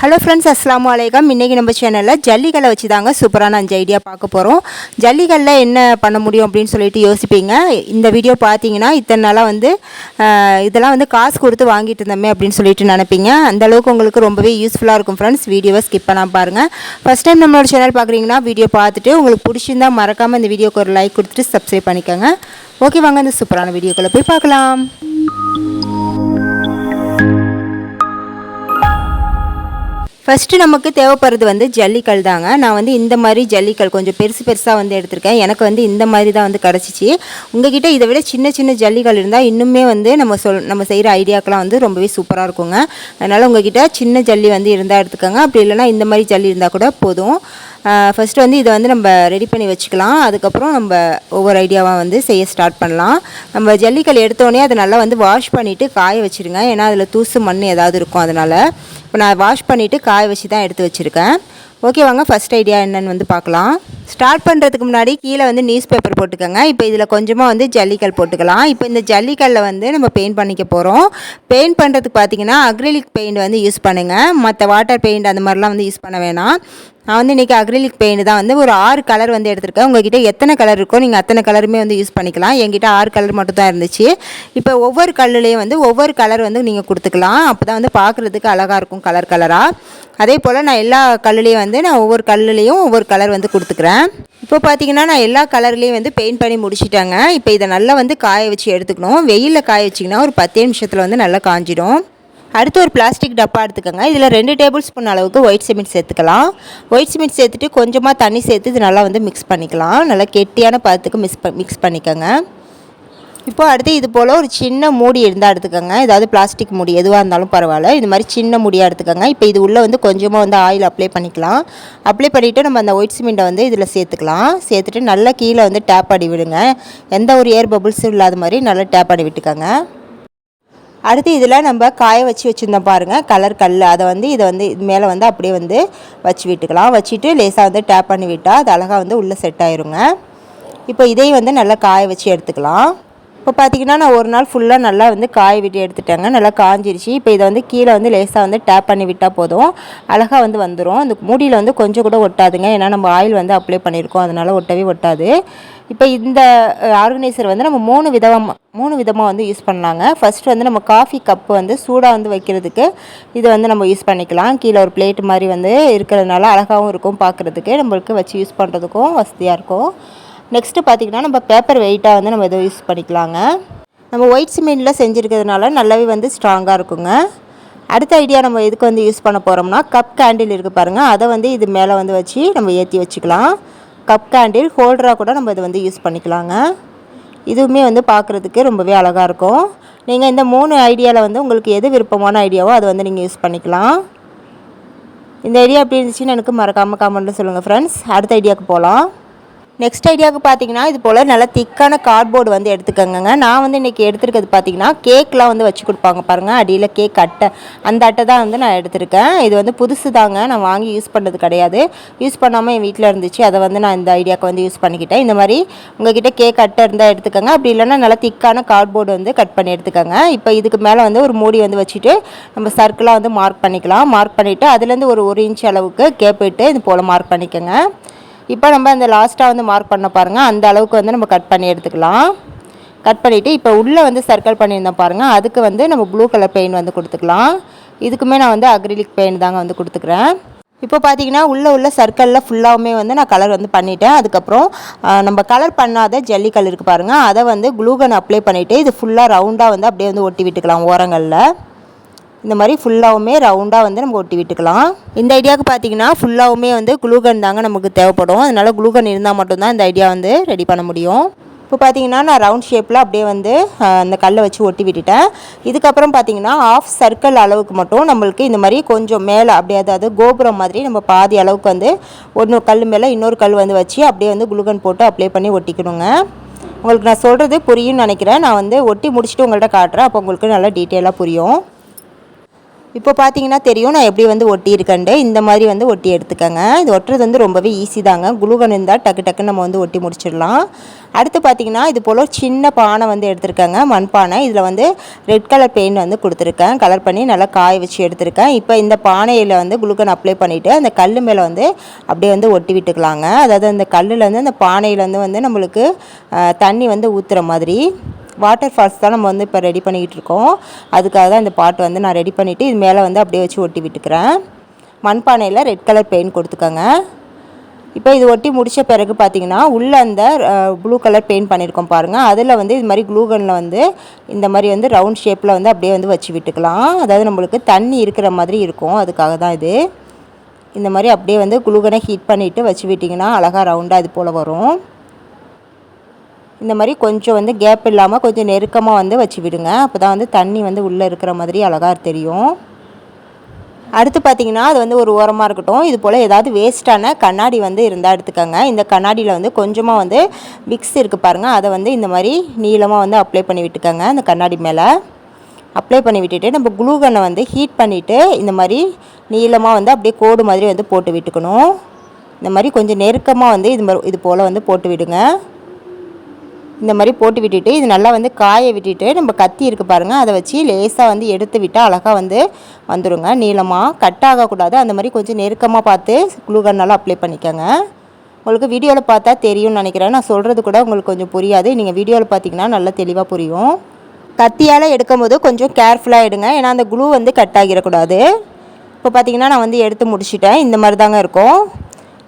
Hello friends அஸ்லாம் வலைக்கம் இன்றைக்கி நம்ம சேனலில் ஜல்லிக்கல்லை வச்சு தாங்க சூப்பரான அஞ்சு ஐடியா பார்க்க போகிறோம் ஜல்லிக்கல்ல என்ன பண்ண முடியும் அப்படின்னு சொல்லிட்டு யோசிப்பீங்க. இந்த வீடியோ பார்த்தீங்கன்னா இத்தனை நாளாக வந்து இதெல்லாம் வந்து காசு கொடுத்து வாங்கிட்டு இருந்தோமே அப்படின்னு சொல்லிட்டு நினைப்பீங்க. அந்தளவுக்கு உங்களுக்கு ரொம்பவே யூஸ்ஃபுல்லாக இருக்கும் ஃப்ரெண்ட்ஸ் வீடியோவை ஸ்கிப் பண்ணால் பாருங்கள் ஃபஸ்ட் டைம் நம்மளோட சேனல் பார்க்குறீங்கன்னா வீடியோ பார்த்துட்டு உங்களுக்கு பிடிச்சிருந்தா மறக்காமல் இந்த வீடியோக்கு ஒரு லைக் கொடுத்துட்டு சப்ஸ்கிரைப் பண்ணிக்கோங்க. ஓகே வாங்க இந்த சூப்பரான வீடியோக்குள்ளே போய் பார்க்கலாம். ஃபஸ்ட்டு நமக்கு தேவைப்படுறது வந்து ஜல்லிக்கல் தாங்க. நான் வந்து இந்த மாதிரி ஜல்லிக்கல் கொஞ்சம் பெருசு பெருசாக வந்து எடுத்திருக்கேன். எனக்கு வந்து இந்த மாதிரி தான் வந்து கிடச்சிச்சு. உங்ககிட்ட இதை விட சின்ன சின்ன ஜல்லிக்கல் இருந்தால் இன்னுமே வந்து நம்ம சொல் நம்ம செய்கிற ஐடியாக்கெலாம் வந்து ரொம்பவே சூப்பராக இருக்குங்க. அதனால் உங்ககிட்ட சின்ன ஜல்லி வந்து இருந்தால் எடுத்துக்கோங்க. அப்படி இல்லைன்னா இந்த மாதிரி ஜல்லி இருந்தால் கூட போதும். ஃபஸ்ட்டு வந்து இதை வந்து நம்ம ரெடி பண்ணி வச்சுக்கலாம். அதுக்கப்புறம் நம்ம ஒவ்வொரு ஐடியாவாக வந்து செய்ய ஸ்டார்ட் பண்ணலாம். நம்ம ஜல்லிக்கல் எடுத்தோடனே அதை நல்லா வந்து வாஷ் பண்ணிவிட்டு காய வச்சுருங்க. ஏன்னா அதில் தூசு மண் ஏதாவது இருக்கும் அதனால். இப்போ நான் வாஷ் பண்ணிவிட்டு காய வச்சு தான் எடுத்து வச்சுருக்கேன். ஓகே வாங்க ஃபஸ்ட் ஐடியா என்னன்னு வந்து பார்க்கலாம். ஸ்டார்ட் பண்ணுறதுக்கு முன்னாடி கீழே வந்து நியூஸ் பேப்பர் போட்டுக்கோங்க. இப்போ இதில் கொஞ்சமாக வந்து ஜல்லிக்கல் போட்டுக்கலாம். இப்போ இந்த ஜல்லிக்கல்லில் வந்து நம்ம பெயிண்ட் பண்ணிக்க போகிறோம் பெயிண்ட் பண்ணுறதுக்கு பார்த்தீங்கன்னா அக்ரிலிக் பெயிண்ட் வந்து யூஸ் பண்ணுங்கள் மற்ற வாட்டர் பெயிண்ட் அந்த மாதிரிலாம் வந்து யூஸ் பண்ண வேணாம். நான் வந்து இன்றைக்கி அக்ரிலிக் பெயிண்ட் தான் வந்து ஒரு ஆறு கலர் வந்து எடுத்திருக்கேன். உங்ககிட்ட எத்தனை கலர் இருக்கோ நீங்கள் அத்தனை கலருமே வந்து யூஸ் பண்ணிக்கலாம். என்கிட்ட ஆறு கலர் மட்டும் தான் இருந்துச்சு. இப்போ ஒவ்வொரு கல்லுலேயும் வந்து ஒவ்வொரு கலர் வந்து நீங்கள் கொடுத்துக்கலாம். அப்போ தான் வந்து பார்க்குறதுக்கு அழகாக இருக்கும் கலர் கலராக அதே போல் நான் எல்லா கல்லுலேயும் வந்து நான் ஒவ்வொரு கல்லுலேயும் ஒவ்வொரு கலர் வந்து கொடுத்துக்கிறேன். இப்போ பார்த்தீங்கன்னா நான் எல்லா கலர்லேயும் வந்து பெயிண்ட் பண்ணி முடிச்சிட்டாங்க. இப்போ இதை நல்லா வந்து காய வச்சு எடுத்துக்கணும். வெயிலில் காய வச்சிங்கன்னா ஒரு பத்தே நிமிஷத்தில் வந்து நல்லா காஞ்சிடும். அடுத்து ஒரு பிளாஸ்டிக் டப்பா எடுத்துக்கோங்க. இதில் ரெண்டு டேபிள் ஸ்பூன் அளவுக்கு ஒயிட் சிமெண்ட் சேர்த்துக்கலாம். ஒயிட் சிமெண்ட் சேர்த்துட்டு கொஞ்சமாக தண்ணி சேர்த்து இது நல்லா வந்து மிக்ஸ் பண்ணிக்கலாம். நல்லா கெட்டியான பதத்துக்கு மிக்ஸ் மிக்ஸ் பண்ணிக்கோங்க. இப்போ அடுத்து இது போல் ஒரு சின்ன மூடி இருந்தால் எடுத்துக்கோங்க. ஏதாவது பிளாஸ்டிக் மூடி எதுவாக இருந்தாலும் பரவாயில்ல. இது மாதிரி சின்ன மூடியாக எடுத்துக்கோங்க. இப்போ இது உள்ளே வந்து கொஞ்சமாக வந்து ஆயில் அப்ளை பண்ணிக்கலாம். அப்ளை பண்ணிவிட்டு நம்ம அந்த ஒயிட் சிமெண்ட்டை வந்து இதில் சேர்த்துக்கலாம். சேர்த்துட்டு நல்லா கீழே வந்து டேப் அடி விடுங்க எந்த ஒரு ஏர் பபுள்ஸும் இல்லாத மாதிரி நல்லா டேப் அடி விட்டுக்கோங்க அடுத்து இதில் நம்ம காய வச்சு வச்சுருந்தோம் பாருங்கள் கலர் கல் அதை வந்து இதை வந்து இது மேலே வந்து அப்படியே வந்து வச்சு விட்டுக்கலாம். வச்சுட்டு லேசாக வந்து டேப் பண்ணி விட்டால் அது அழகாக வந்து உள்ளே செட் ஆயிருங்க. இப்போ இதையும் வந்து நல்லா காய வச்சு எடுத்துக்கலாம். இப்போ பார்த்தீங்கன்னா நான் ஒரு நாள் ஃபுல்லாக நல்லா வந்து காய விட்டு எடுத்துட்டேங்க. நல்லா காஞ்சிருச்சு. இப்போ இதை வந்து கீழே வந்து லேசாக வந்து டேப் பண்ணி விட்டால் போதும். அழகாக வந்து வந்துடும் அந்த மூடியில் வந்து கொஞ்சம் கூட ஒட்டாதுங்க. ஏன்னா நம்ம ஆயில் வந்து அப்ளை பண்ணியிருக்கோம். அதனால் ஒட்டவே ஒட்டாது. இப்போ இந்த ஆர்கனைசர் வந்து நம்ம மூணு விதமாக மூணு விதமாக வந்து யூஸ் பண்ணலாங்க ஃபஸ்ட்டு வந்து நம்ம காஃபி கப்பு வந்து சூடாக வந்து வைக்கிறதுக்கு இதை வந்து நம்ம யூஸ் பண்ணிக்கலாம். கீழே ஒரு பிளேட் மாதிரி வந்து இருக்கிறதுனால அழகாகவும் இருக்கும் பார்க்குறதுக்கு. நம்மளுக்கு வச்சு யூஸ் பண்ணுறதுக்கும் வசதியாக இருக்கும். நெக்ஸ்ட்டு பார்த்திங்கன்னா நம்ம பேப்பர் வெயிட்டாக வந்து நம்ம இதை யூஸ் பண்ணிக்கலாங்க. நம்ம ஒயிட் சிமெண்ட்டில் செஞ்சுருக்கிறதுனால நல்லாவே வந்து ஸ்ட்ராங்காக இருக்குங்க. அடுத்த ஐடியா நம்ம எதுக்கு வந்து யூஸ் பண்ண போகிறோம்னா கப் கேண்டில் இருக்குது பாருங்கள் அதை வந்து இது மேலே வந்து வச்சு நம்ம ஏற்றி வச்சுக்கலாம். கப் கேண்டில் ஹோல்டராக கூட நம்ம இதை வந்து யூஸ் பண்ணிக்கலாங்க. இதுவுமே வந்து பார்க்குறதுக்கு ரொம்பவே அழகாக இருக்கும். நீங்கள் இந்த மூணு ஐடியாவில் வந்து உங்களுக்கு எது விருப்பமான ஐடியாவோ அதை வந்து நீங்கள் யூஸ் பண்ணிக்கலாம். இந்த ஐடியா எப்படி இருந்துச்சுன்னு எனக்கு மறக்காமல் காமெண்ட்டில் சொல்லுங்கள் ஃப்ரெண்ட்ஸ் அடுத்த ஐடியாவுக்கு போகலாம் நெக்ஸ்ட் ஐடியாவுக்கு பார்த்தீங்கன்னா இது போல் நல்லா திக்கான கார்ட்போர்டு வந்து எடுத்துக்கோங்க நான் வந்து இன்றைக்கி எடுத்துருக்கிறது பார்த்தீங்கன்னா கேக்லாம் வந்து வச்சு கொடுப்பாங்க பாருங்கள் அடியில் கேக் அட்டை. அந்த அட்டை தான் வந்து நான் எடுத்திருக்கேன். இது வந்து புதுசு தாங்க. நான் வாங்கி யூஸ் பண்ணுறது கிடையாது. யூஸ் பண்ணாமல் என் வீட்டில் இருந்துச்சு. அதை வந்து நான் இந்த ஐடியாவுக்கு வந்து யூஸ் பண்ணிக்கிட்டேன். இந்த மாதிரி உங்ககிட்ட கேக் அட்டை இருந்தால் எடுத்துக்கோங்க. அப்படி இல்லைன்னா நல்லா திக்கான கார்ட்போர்டு வந்து கட் பண்ணி எடுத்துக்கோங்க. இப்போ இதுக்கு மேலே வந்து ஒரு மூடி வந்து வச்சுட்டு நம்ம சர்க்கிளாக வந்து மார்க் பண்ணிக்கலாம். மார்க் பண்ணிவிட்டு அதுலேருந்து ஒரு ஒரு இன்ச் அளவுக்கு கேப் விட்டு இது போல் மார்க் பண்ணிக்கோங்க. இப்போ நம்ம அந்த லாஸ்ட்டாக வந்து மார்க் பண்ண பாருங்கள் அந்த அளவுக்கு வந்து நம்ம கட் பண்ணி எடுத்துக்கலாம். கட் பண்ணிவிட்டு இப்போ உள்ளே வந்து சர்க்கிள் பண்ணியிருந்தோம் பாருங்கள் அதுக்கு வந்து நம்ம ப்ளூ கலர் பெயிண்ட் வந்து கொடுத்துக்கலாம். இதுக்குமே நான் வந்து அக்ரிலிக் பெயிண்ட் தாங்க வந்து கொடுத்துக்கிறேன். இப்போ பார்த்தீங்கன்னா உள்ளே உள்ள சர்க்கிளில் ஃபுல்லாகவுமே வந்து நான் கலர் வந்து பண்ணிட்டேன். அதுக்கப்புறம் நம்ம கலர் பண்ணாத ஜல்லிக்கல் இருக்குது பாருங்கள் அதை வந்து க்ளூகன் அப்ளை பண்ணிவிட்டு இது ஃபுல்லாக ரவுண்டாக வந்து அப்படியே வந்து ஒட்டி விட்டுக்கலாம் ஓரங்களில். இந்த மாதிரி ஃபுல்லாகவுமே ரவுண்டாக வந்து நம்ம ஒட்டி விட்டுக்கலாம். இந்த ஐடியாவுக்கு பார்த்தீங்கன்னா ஃபுல்லாகவுமே வந்து குளூகன் தாங்க நமக்கு தேவைப்படும். அதனால் குளூகன் இருந்தால் மட்டும்தான் இந்த ஐடியா வந்து ரெடி பண்ண முடியும். இப்போ பார்த்தீங்கன்னா நான் ரவுண்ட் ஷேப்பில் அப்படியே வந்து அந்த கல்லை வச்சு ஒட்டி விட்டுட்டேன். இதுக்கப்புறம் பார்த்தீங்கன்னா ஆஃப் சர்க்கிள் அளவுக்கு மட்டும் நம்மளுக்கு இந்த மாதிரி கொஞ்சம் மேலே அப்படியே அதாவது கோபுரம் மாதிரி நம்ம பாதி அளவுக்கு வந்து ஒன்று கல் மேலே இன்னொரு கல் வந்து வச்சு அப்படியே வந்து குளுகன் போட்டு அப்ளை பண்ணி ஒட்டிக்கணுங்க. உங்களுக்கு நான் சொல்கிறது புரியும்னு நினைக்கிறேன். நான் வந்து ஒட்டி முடிச்சுட்டு உங்கள்கிட்ட காட்டுறேன். அப்போ உங்களுக்கு நல்லா டீட்டெயிலாக புரியும். இப்போ பார்த்தீங்கன்னா தெரியும் நான் எப்படி வந்து ஒட்டியிருக்கேன்ட்டு. இந்த மாதிரி வந்து ஒட்டி எடுத்துக்கோங்க. இது ஒட்டுறது வந்து ரொம்பவே ஈஸி தாங்க. குளுகன் இருந்தால் டக்கு டக்குன்னு நம்ம வந்து ஒட்டி முடிச்சிடலாம். அடுத்து பார்த்தீங்கன்னா இது போல் ஒரு சின்ன பானை வந்து எடுத்திருக்கேங்க. மண்பானை. இதில் வந்து ரெட் கலர் பெயிண்ட் வந்து கொடுத்துருக்கேன். கலர் பண்ணி நல்லா காய வச்சு எடுத்திருக்கேன். இப்போ இந்த பானையில் வந்து குளுகன் அப்ளை பண்ணிவிட்டு அந்த கல் மேலே வந்து அப்படியே வந்து ஒட்டி விட்டுக்கலாங்க. அதாவது அந்த கல்லுலேருந்து அந்த பானையிலேருந்து வந்து நம்மளுக்கு தண்ணி வந்து ஊற்றுற மாதிரி. வாட்டர் ஃபால்ஸ் தான் நம்ம வந்து இப்போ ரெடி பண்ணிக்கிட்டு இருக்கோம். அதுக்காக தான் இந்த பாட்டு வந்து நான் ரெடி பண்ணிவிட்டு இது மேலே வந்து அப்படியே வச்சு ஒட்டி விட்டுக்கிறேன். மண்பானையில் ரெட் கலர் பெயிண்ட் கொடுத்துக்கோங்க. இப்போ இது ஒட்டி முடித்த பிறகு பார்த்தீங்கன்னா உள்ளே அந்த ப்ளூ கலர் பெயிண்ட் பண்ணியிருக்கோம் பாருங்கள் அதில் வந்து இது மாதிரி க்ளூகனில் வந்து இந்த மாதிரி வந்து ரவுண்ட் ஷேப்பில் வந்து அப்படியே வந்து வச்சு விட்டுக்கலாம். அதாவது நம்மளுக்கு தண்ணி இருக்கிற மாதிரி இருக்கும். அதுக்காக தான் இது. இந்த மாதிரி அப்படியே வந்து குளுகனை ஹீட் பண்ணிவிட்டு வச்சு விட்டிங்கன்னா அழகாக ரவுண்டாக இது போல் வரும். இந்த மாதிரி கொஞ்சம் வந்து கேப் இல்லாமல் கொஞ்சம் நெருக்கமாக வந்து வச்சு விடுங்க. அப்போ தான் வந்து தண்ணி வந்து உள்ளே இருக்கிற மாதிரி அழகாக தெரியும். அடுத்து பார்த்தீங்கன்னா அது வந்து ஒரு ஓரமாக இருக்கட்டும். இது போல் ஏதாவது வேஸ்ட்டான கண்ணாடி வந்து இருந்தால் எடுத்துக்கோங்க. இந்த கண்ணாடியில் வந்து கொஞ்சமாக வந்து விக்ஸ் இருக்குது பாருங்கள் அதை வந்து இந்த மாதிரி நீளமாக வந்து அப்ளை பண்ணி விட்டுக்கோங்க அந்த கண்ணாடி மேலே. அப்ளை பண்ணி விட்டுட்டு நம்ம குளூகனை வந்து ஹீட் பண்ணிவிட்டு இந்த மாதிரி நீளமாக வந்து அப்படியே கோடு மாதிரி வந்து போட்டு விட்டுக்கணும். இந்த மாதிரி கொஞ்சம் நெருக்கமாக வந்து இது மாதிரி இது போல் வந்து போட்டு விடுங்க. இந்த மாதிரி போட்டு விட்டுட்டு இது நல்லா வந்து காய விட்டுட்டு நம்ம கத்தி இருக்கு பாருங்கள் அதை வச்சு லேசாக வந்து எடுத்து விட்டால் அழகாக வந்து வந்துடுங்க நீளமாக கட் ஆகக்கூடாது. அந்த மாதிரி கொஞ்சம் நெருக்கமாக பார்த்து க்ளூகன் நல்லா அப்ளை பண்ணிக்கோங்க. உங்களுக்கு வீடியோவில் பார்த்தா தெரியும்னு நினைக்கிறேன். நான் சொல்கிறது கூட உங்களுக்கு கொஞ்சம் புரியாது. நீங்கள் வீடியோவில் பார்த்தீங்கன்னா நல்லா தெளிவாக புரியும். கத்தியால் எடுக்கும்போது கொஞ்சம் கேர்ஃபுல்லாக எடுங்க. ஏன்னா அந்த குளூ வந்து கட் ஆகிடக்கூடாது. இப்போ பார்த்தீங்கன்னா நான் வந்து எடுத்து முடிச்சிட்டேன். இந்த மாதிரி தாங்க இருக்கும்.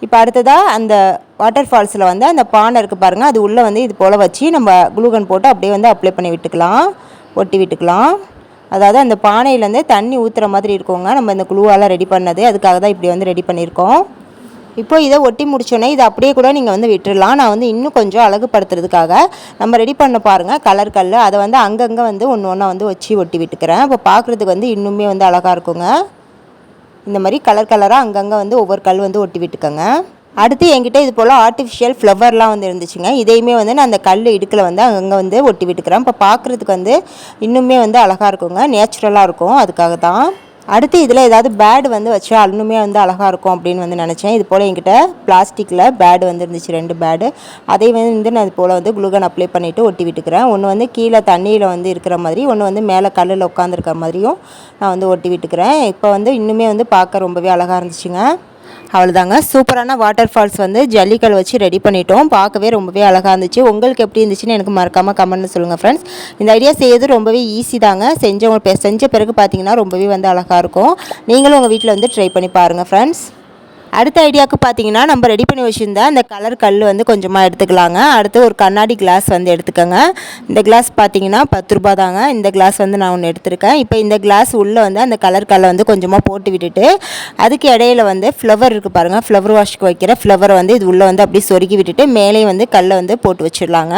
இப்போ அடுத்ததாக அந்த வாட்டர் ஃபால்ஸில் வந்து அந்த பானை இருக்குது பாருங்கள் அது உள்ளே வந்து இது போல் வச்சு நம்ம குளூகன் போட்டு அப்படியே வந்து அப்ளை பண்ணி விட்டுக்கலாம். ஒட்டி விட்டுக்கலாம். அதாவது அந்த பானையிலேருந்து தண்ணி ஊற்றுற மாதிரி இருக்குங்க. நம்ம இந்த குழுவாலாம் ரெடி பண்ணது. அதுக்காக தான் இப்படி வந்து ரெடி பண்ணியிருக்கோம். இப்போ இதை ஒட்டி முடிச்சோன்னே இதை அப்படியே கூட நீங்கள் வந்து விட்டுடலாம் நான் வந்து இன்னும் கொஞ்சம் அழகுபடுத்துறதுக்காக நம்ம ரெடி பண்ண பாருங்கள் கலர் கல் அதை வந்து அங்கங்கே வந்து ஒன்று ஒன்றா வந்து வச்சு ஒட்டி விட்டுக்கிறேன். இப்போ பார்க்குறதுக்கு வந்து இன்னுமே வந்து அழகாக இருக்குங்க. இந்த மாதிரி கலர் கலராக அங்கங்கே வந்து ஒவ்வொரு கல் வந்து ஒட்டி விட்டுக்கோங்க. அடுத்து என்கிட்ட இது போல் ஆர்டிஃபிஷியல் ஃப்ளவர்லாம் வந்து இருந்துச்சுங்க. இதையுமே வந்து நான் அந்த கல் இடுக்கில் வந்து அங்கங்கே வந்து ஒட்டி விட்டுக்கிறேன். இப்போ பார்க்குறதுக்கு வந்து இன்னுமே வந்து அழகாக இருக்குங்க. நேச்சுரலாக இருக்கும். அதுக்காக தான் அடுத்து இதில் ஏதாவது பேட் வந்து வச்சா இன்னுமே வந்து அழகாக இருக்கும் அப்படின்னு வந்து நினச்சேன். இது போல் என்கிட்ட பிளாஸ்டிக்கில் பேடு வந்து இருந்துச்சு ரெண்டு பேடு அதை வந்து நான் இது போல் வந்து குளுகன் அப்ளை பண்ணிவிட்டு ஒட்டி விட்டுக்கிறேன். ஒன்று வந்து கீழே தண்ணியில் வந்து இருக்கிற மாதிரி ஒன்று வந்து மேலே கல்லில் உட்காந்துருக்க மாதிரியும் நான் வந்து ஒட்டி விட்டுக்கிறேன். இப்போ வந்து இன்னுமே வந்து பார்க்க ரொம்பவே அழகாக இருந்துச்சுங்க. அவ்வளோதாங்க சூப்பரான வாட்டர் ஃபால்ஸ் வந்து ஜல்லிக்கல் வச்சு ரெடி பண்ணிட்டோம். பார்க்கவே ரொம்பவே அழகாக இருந்துச்சு. உங்களுக்கு எப்படி இருந்துச்சுன்னு எனக்கு மறக்காமல் கமெண்ட்னு சொல்லுங்கள் ஃப்ரெண்ட்ஸ் இந்த ஐடியா செய்யறது ரொம்பவே ஈஸி தாங்க. செஞ்சவங்க செஞ்ச பிறகு பார்த்தீங்கன்னா ரொம்பவே வந்து அழகாக இருக்கும். நீங்களும் உங்கள் வீட்டில் வந்து ட்ரை பண்ணி பாருங்கள் ஃப்ரெண்ட்ஸ் அடுத்த ஐடியாவுக்கு பார்த்தீங்கன்னா நம்ம ரெடி பண்ணி வச்சுருந்தா அந்த கலர் கல் வந்து கொஞ்சமாக எடுத்துக்கலாங்க. அடுத்து ஒரு கண்ணாடி கிளாஸ் வந்து எடுத்துக்கோங்க. இந்த கிளாஸ் பார்த்தீங்கன்னா பத்து ரூபா தாங்க. இந்த கிளாஸ் வந்து நான் ஒன்று எடுத்திருக்கேன். இப்போ இந்த கிளாஸ் உள்ளே வந்து அந்த கலர் கல்லை வந்து கொஞ்சமாக போட்டு விட்டுட்டு அதுக்கு இடையில வந்து ஃப்ளவர் இருக்குது பாருங்கள் ஃப்ளவர் வாஷ்க்கு வைக்கிற ஃப்ளவரை வந்து இது உள்ளே வந்து அப்படியே சொருகி விட்டுட்டு மேலே வந்து கல்லை வந்து போட்டு வச்சிடலாங்க.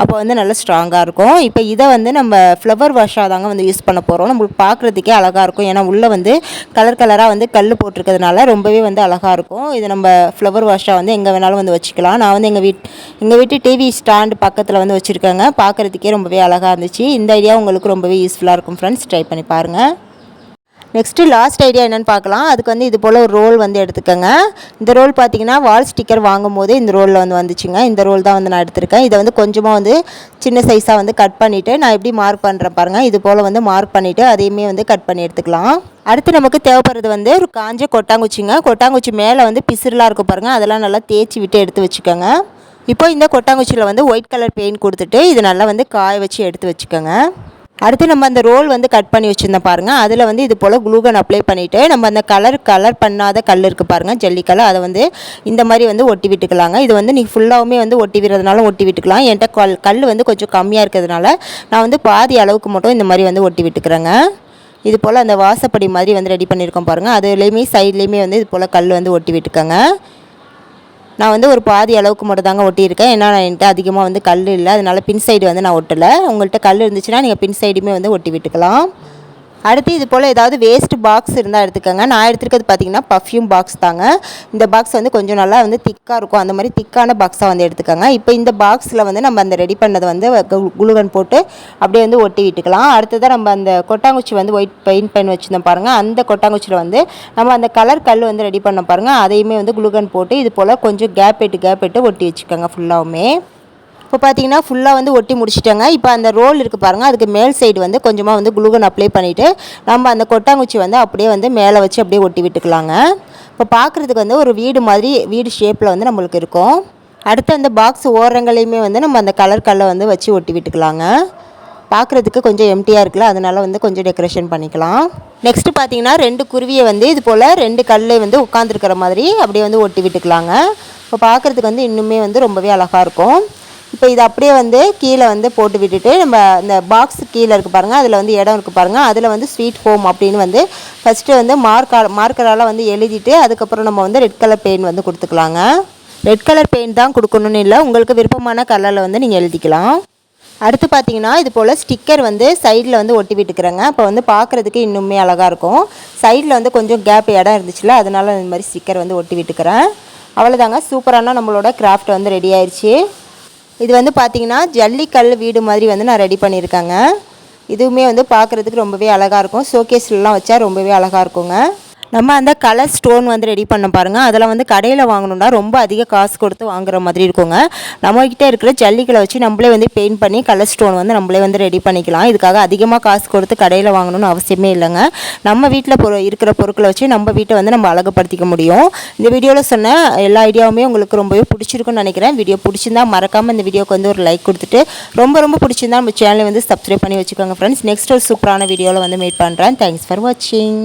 அப்போ வந்து நல்லா ஸ்ட்ராங்காக இருக்கும். இப்போ இதை வந்து நம்ம ஃப்ளவர் வாஷாக தாங்க வந்து யூஸ் பண்ண போகிறோம் நம்மளுக்கு பார்க்குறதுக்கே அழகாக இருக்கும். ஏன்னா உள்ளே வந்து கலர் கலராக வந்து கல் போட்டிருக்கிறதுனால ரொம்பவே வந்து அழகாக இருக்கும். இது நம்ம ஃப்ளவர் வாஷாக வந்து எங்கே வேணாலும் வந்து வச்சுக்கலாம். நான் வந்து எங்கள் வீட் எங்கள் வீட்டு டிவி ஸ்டாண்டு பக்கத்தில் வந்து வச்சுருக்கேங்க. பார்க்குறதுக்கே ரொம்பவே அழகாக இருந்துச்சு. இந்த ஐடியா உங்களுக்கு ரொம்பவே யூஸ்ஃபுல்லாக இருக்கும் ஃப்ரெண்ட்ஸ் ட்ரை பண்ணி பாருங்கள் நெக்ஸ்ட்டு லாஸ்ட் ஐடியா என்னென்னு பார்க்கலாம். அதுக்கு வந்து இது போல் ஒரு ரோல் வந்து எடுத்துக்கோங்க. இந்த ரோல் பார்த்தீங்கன்னா வால் ஸ்டிக்கர் வாங்கும் போதே இந்த ரோலில் வந்து வந்துச்சுங்க. இந்த ரோல் தான் வந்து நான் எடுத்திருக்கேன். இதை வந்து கொஞ்சமாக வந்து சின்ன சைஸாக வந்து கட் பண்ணிவிட்டு நான் எப்படி மார்க் பண்ணுறேன் பாருங்கள் இது போல் வந்து மார்க் பண்ணிவிட்டு அதையுமே வந்து கட் பண்ணி எடுத்துக்கலாம். அடுத்து நமக்கு தேவைப்படுறது வந்து ஒரு காஞ்ச கொட்டாங்குச்சிங்க. கொட்டாங்குச்சி மேலே வந்து பிசுறுலாம் இருக்கும் பாருங்கள் அதெல்லாம் நல்லா தேய்ச்சி விட்டு எடுத்து வச்சுக்கோங்க. இப்போ இந்த கொட்டாங்குச்சியில் வந்து ஒயிட் கலர் பெயிண்ட் கொடுத்துட்டு இது நல்லா வந்து காய வச்சு எடுத்து வச்சுக்கோங்க. அடுத்து நம்ம அந்த ரோல் வந்து கட் பண்ணி வச்சுருந்தோம் பாருங்கள் அதில் வந்து இது போல் குளூகன் அப்ளை பண்ணிவிட்டு நம்ம அந்த கலர் கலர் பண்ணாத கல் இருக்குது பாருங்கள் ஜல்லிக்கல் அதை வந்து இந்த மாதிரி வந்து ஒட்டி விட்டுக்கலாங்க. இது வந்து நீங்கள் ஃபுல்லாகவுமே வந்து ஒட்டி விடுறதுனால ஒட்டி விட்டுக்கலாம். என்கிட்ட கல் கல் வந்து கொஞ்சம் கம்மியாக இருக்கிறதுனால நான் வந்து பாதி அளவுக்கு மட்டும் இந்த மாதிரி வந்து ஒட்டி விட்டுக்கிறேங்க. இது போல் அந்த வாசப்படி மாதிரி வந்து ரெடி பண்ணியிருக்கோம் பாருங்கள் அதுலேயுமே சைட்லேயுமே வந்து இது போல் கல் வந்து ஒட்டி விட்டுக்கோங்க. நான் வந்து ஒரு பாதி அளவுக்கு மட்டும் தாங்க ஒட்டியிருக்கேன். ஏன்னா நான் என்கிட்ட அதிகமாக வந்து கல் இல்லை. அதனால் பின் சைடு வந்து நான் ஒட்டலை. உங்கள்கிட்ட கல் இருந்துச்சுன்னா நீங்கள் பின் சைடுமே வந்து ஒட்டி விட்டுக்கலாம். அடுத்து இது போல் ஏதாவது வேஸ்ட் பாக்ஸ் இருந்தால் எடுத்துக்கோங்க. நான் எடுத்துருக்கிறது பார்த்தீங்கன்னா பர்ஃப்யூம் பாக்ஸ் தாங்க. இந்த பாக்ஸ் வந்து கொஞ்சம் நல்லா வந்து திக்காக இருக்கும். அந்த மாதிரி திக்கான பாக்ஸாக வந்து எடுத்துக்கோங்க. இப்போ இந்த பாக்ஸில் வந்து நம்ம அந்த ரெடி பண்ணதை வந்து குளுகன் போட்டு அப்படியே வந்து ஒட்டி விட்டுக்கலாம். அடுத்ததாக நம்ம அந்த கொட்டாங்குச்சி வந்து ஒயிட் பெயிண்ட் பண்ணி வச்சுருந்தோம் பாருங்கள் அந்த கொட்டாங்குச்சியில் வந்து நம்ம அந்த கலர் கல் வந்து ரெடி பண்ண பாருங்கள் அதையுமே வந்து குளுகன் போட்டு இது போல் கொஞ்சம் கேப் இட்டு கேப் இட்டு ஒட்டி வச்சுக்கோங்க ஃபுல்லாகவுமே இப்போ பார்த்தீங்கன்னா ஃபுல்லாக வந்து ஒட்டி முடிச்சிட்டாங்க. இப்போ அந்த ரோல் இருக்குது பாருங்கள் அதுக்கு மேல் சைடு வந்து கொஞ்சமாக வந்து குளுகன் அப்ளை பண்ணிவிட்டு நம்ம அந்த கொட்டாங்குச்சி வந்து அப்படியே வந்து மேலே வச்சு அப்படியே ஒட்டி விட்டுக்கலாங்க. இப்போ பார்க்குறதுக்கு வந்து ஒரு வீடு மாதிரி வீடு ஷேப்பில் வந்து நம்மளுக்கு இருக்கும். அடுத்து அந்த பாக்ஸ் ஓரங்களையுமே வந்து நம்ம அந்த கலர் கல்லை வந்து வச்சு ஒட்டி விட்டுக்கலாங்க. பார்க்குறதுக்கு கொஞ்சம் எம்டியாக இருக்குல்ல. அதனால் வந்து கொஞ்சம் டெக்கரேஷன் பண்ணிக்கலாம். நெக்ஸ்ட்டு பார்த்தீங்கன்னா ரெண்டு குருவியை வந்து இது போல் ரெண்டு கல்லை வந்து உட்காந்துருக்கிற மாதிரி அப்படியே வந்து ஒட்டி விட்டுக்கலாங்க. இப்போ பார்க்குறதுக்கு வந்து இன்னுமே வந்து ரொம்பவே அழகாக இருக்கும். இப்போ இது அப்படியே வந்து கீழே வந்து போட்டு விட்டுட்டு நம்ம இந்த பாக்ஸ் கீழே இருக்குது பாருங்கள் அதில் வந்து இடம் இருக்குது பாருங்கள் அதில் வந்து ஸ்வீட் ஹோம் அப்படின்னு வந்து ஃபஸ்ட்டு வந்து மார்க்கா மார்க்கரால் வந்து எழுதிட்டு அதுக்கப்புறம் நம்ம வந்து ரெட் கலர் பெயிண்ட் வந்து கொடுத்துக்கலாங்க. ரெட் கலர் பெயிண்ட் தான் கொடுக்கணும்னு இல்லை உங்களுக்கு விருப்பமான கலரில் வந்து நீங்கள் எழுதிக்கலாம். அடுத்து பார்த்தீங்கன்னா இது போல் ஸ்டிக்கர் வந்து சைடில் வந்து ஒட்டி விட்டுக்கிறேங்க. அப்போ வந்து பார்க்குறதுக்கு இன்னுமே அழகாக இருக்கும். சைடில் வந்து கொஞ்சம் கேப் இடம் இருந்துச்சுல அதனால் இந்த மாதிரி ஸ்டிக்கர் வந்து ஒட்டி விட்டுக்கிறேன். அவ்வளோதாங்க சூப்பரான நம்மளோட கிராஃப்ட் வந்து ரெடி ஆயிடுச்சு இது வந்து பார்த்தீங்கன்னா ஜல்லிக்கல் வீடு மாதிரி வந்து நான் ரெடி பண்ணியிருக்கேங்க. இதுவுமே வந்து பார்க்குறதுக்கு ரொம்பவே அழகாக இருக்கும். ஷோகேஸ்லாம் வச்சா ரொம்பவே அழகாக இருக்குங்க. நம்ம அந்த கலர் ஸ்டோன் வந்து ரெடி பண்ண பாருங்கள் அதெல்லாம் வந்து கடையில் வாங்கணுன்னா ரொம்ப அதிக காசு கொடுத்து வாங்குற மாதிரி இருக்குங்க. நம்மக்கிட்ட இருக்கிற ஜல்லிகளை வச்சு நம்மளே வந்து பெயிண்ட் பண்ணி கலர் ஸ்டோன் வந்து நம்மளே வந்து ரெடி பண்ணிக்கலாம். இதுக்காக அதிகமாக காசு கொடுத்து கடையில் வாங்கணும்னு அவசியமே இல்லைங்க. நம்ம வீட்டில் பொரு இருக்கிற பொருட்களை வச்சு நம்ம வீட்டை வந்து நம்ம அழகுப்படுத்திக்க முடியும். இந்த வீடியோவில் சொன்ன எல்லா ஐடியாவுமே உங்களுக்கு ரொம்பவே பிடிச்சிருக்குன்னு நினைக்கிறேன். வீடியோ பிடிச்சிருந்தா மறக்காமல் இந்த வீடியோக்கு வந்து ஒரு லைக் கொடுத்துட்டு ரொம்ப ரொம்ப பிடிச்சிருந்தா நம்ம சேனலை வந்து சப்ஸ்கிரைப் பண்ணி வச்சுக்கோங்க ஃப்ரெண்ட்ஸ் நெக்ஸ்ட் ஒரு சூப்பரான வீடியோவில் வந்து மீட் பண்ணுறேன் தேங்க்ஸ் ஃபார் வாட்சிங்